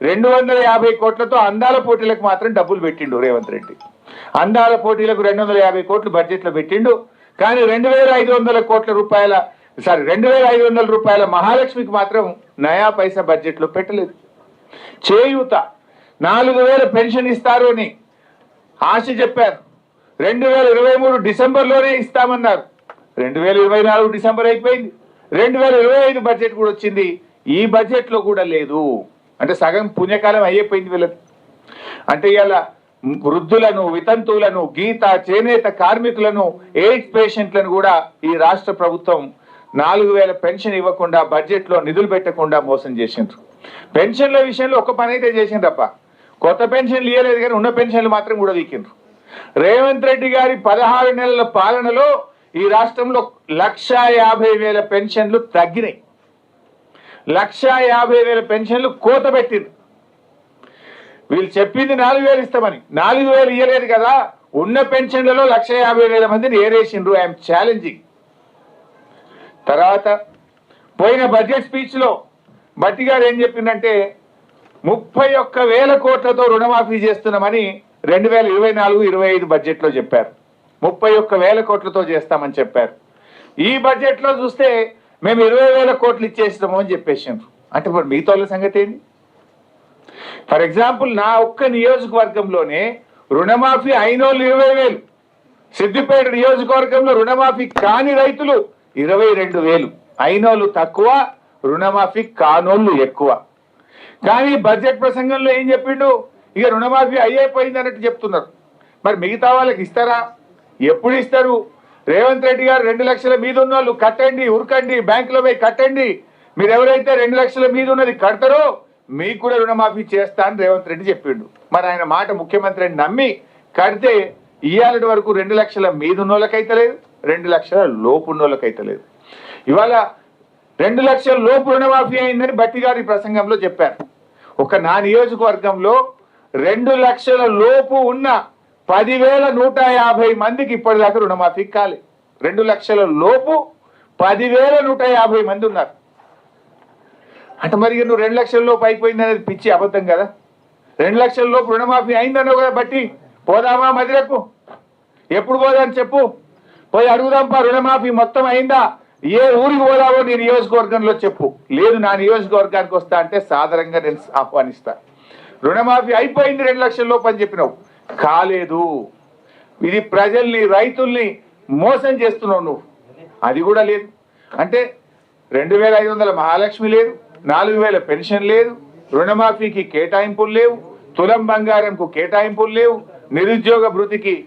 రెండు వందల యాభై కోట్లతో అందాల పోటీలకు మాత్రం డబ్బులు పెట్టిండు రేవంత్ రెడ్డి. అందాల పోటీలకు రెండు వందల యాభై కోట్లు బడ్జెట్లో పెట్టిండు. కానీ రెండు వేల ఐదు వందల కోట్ల రూపాయల సారీ రెండు వేల ఐదు వందల రూపాయల మహాలక్ష్మికి మాత్రం నయా పైసా బడ్జెట్లో పెట్టలేదు. చేయూత నాలుగు వేల పెన్షన్ ఇస్తారు అని ఆశ చెప్పారు. రెండు వేల ఇరవై మూడు డిసెంబర్లోనే ఇస్తామన్నారు. రెండు వేల ఇరవై నాలుగు డిసెంబర్ అయిపోయింది. రెండు వేల ఇరవై ఐదు బడ్జెట్ కూడా వచ్చింది. ఈ బడ్జెట్లో కూడా లేదు. అంటే సగం పుణ్యకాలం అయిపోయింది వీళ్ళకి అంటే ఇలా వృద్ధులను వితంతువులను గీత చేనేత కార్మికులను ఎయిడ్స్ పేషెంట్లను కూడా ఈ రాష్ట్ర ప్రభుత్వం నాలుగు వేల పెన్షన్ ఇవ్వకుండా బడ్జెట్లో నిధులు పెట్టకుండా మోసం చేసిండ్రు. పెన్షన్ల విషయంలో ఒక పని అయితే చేసిండ్రప్ప. కొత్త పెన్షన్లు ఇవ్వలేదు కానీ ఉన్న పెన్షన్లు మాత్రం కూడా వీకిండ్రు. రేవంత్ రెడ్డి గారి పదహారు నెలల పాలనలో ఈ రాష్ట్రంలో లక్ష యాభై వేల పెన్షన్లు తగ్గినాయి. లక్ష యాభై వేల పెన్షన్లు కోత పెట్టింది. వీళ్ళు చెప్పింది నాలుగు వేలు ఇస్తామని. నాలుగు వేలు ఇవ్వలేదు కదా. ఉన్న పెన్షన్లలో లక్ష యాభై వేల మందిని ఏరేసిండ్రు. I'm challenging. తర్వాత పోయిన బడ్జెట్ స్పీచ్లో బట్టి గారు ఏం చెప్పిందంటే ముప్పై ఒక్క వేల కోట్లతో రుణమాఫీ చేస్తున్నామని రెండు వేల ఇరవై నాలుగు ఇరవై ఐదు బడ్జెట్లో చెప్పారు. ముప్పై ఒక్క వేల కోట్లతో చేస్తామని చెప్పారు. ఈ బడ్జెట్లో చూస్తే మేము ఇరవై వేల కోట్లు ఇచ్చేస్తాము అని చెప్పేసిండ్రు అంటే మరి మిగతా వాళ్ళ సంగతి ఏంటి? ఫర్ ఎగ్జాంపుల్ నా ఒక్క నియోజకవర్గంలోనే రుణమాఫీ అయినోళ్ళు ఇరవై వేలు. సిద్దిపేట నియోజకవర్గంలో రుణమాఫీ కాని రైతులు ఇరవై రెండు వేలు. అయినోళ్ళు తక్కువ రుణమాఫీ కానోళ్ళు ఎక్కువ. కానీ బడ్జెట్ ప్రసంగంలో ఏం చెప్పిండు? ఇక రుణమాఫీ అయ్యైపోయింది అన్నట్టు చెప్తున్నారు. మరి మిగతా వాళ్ళకి ఇస్తారా? ఎప్పుడు ఇస్తారు? రేవంత్ రెడ్డి గారు రెండు లక్షల మీద ఉన్న వాళ్ళు కట్టండి ఉరకండి బ్యాంకులో పోయి కట్టండి. మీరు ఎవరైతే రెండు లక్షల మీద ఉన్నది కడతారో మీకు కూడా రుణమాఫీ చేస్తా అని రేవంత్ రెడ్డి చెప్పిండు. మరి ఆయన మాట ముఖ్యమంత్రిని నమ్మి కడితే ఇయ్యాలటి వరకు రెండు లక్షల మీద ఉన్న లేదు రెండు లక్షల లోపు ఉన్న లేదు. ఇవాళ రెండు లక్షల లోపు రుణమాఫీ అయిందని బట్టి గారి ప్రసంగంలో చెప్పారు. ఒక నా నియోజకవర్గంలో రెండు లక్షల లోపు ఉన్న పదివేల నూట యాభై మందికి ఇప్పటిదాకా రుణమాఫీ కాలేదు రెండు లక్షల లోపు పదివేల నూట యాభై మంది ఉన్నారు. అంటే మరి నువ్వు రెండు లక్షల లోపు అయిపోయింది అనేది పిచ్చి అబద్ధం కదా. రెండు లక్షల లోపు రుణమాఫీ అయిందన్నావు కదా బట్టి. పోదామా మదిరకు? ఎప్పుడు పోదాని చెప్పు. పోయి అడుగుదాంపా రుణమాఫీ మొత్తం అయిందా? ఏ ఊరికి పోదావో నీ నియోజకవర్గంలో చెప్పు. లేదు నా నియోజకవర్గానికి వస్తా అంటే సాధారణంగా నేను ఆహ్వానిస్తా. రుణమాఫీ అయిపోయింది రెండు లక్షల లోపు అని చెప్పినావు. కాలేదు. ఇది ప్రజల్ని రైతుల్ని మోసం చేస్తున్నావు నువ్వు. అది కూడా లేదు. అంటే రెండు వేల ఐదు వందల మహాలక్ష్మి లేదు నాలుగు వేల పెన్షన్ లేదు రుణమాఫీకి కేటాయింపులు లేవు తులం బంగారంకు కేటాయింపులు లేవు నిరుద్యోగ భృతికి